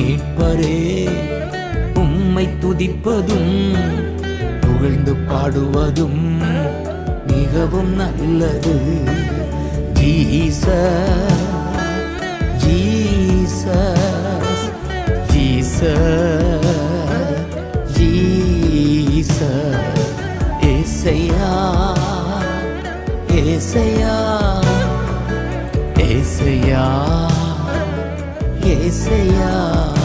மீட்பரே உம்மை துதிப்பதும் புகழ்ந்து பாடுவதும் மிகவும் நல்லது. ஜீச ஜீச ஜீச ஜீச ஏசையா ஏசையா ஏசையா. ఏసయ్యా.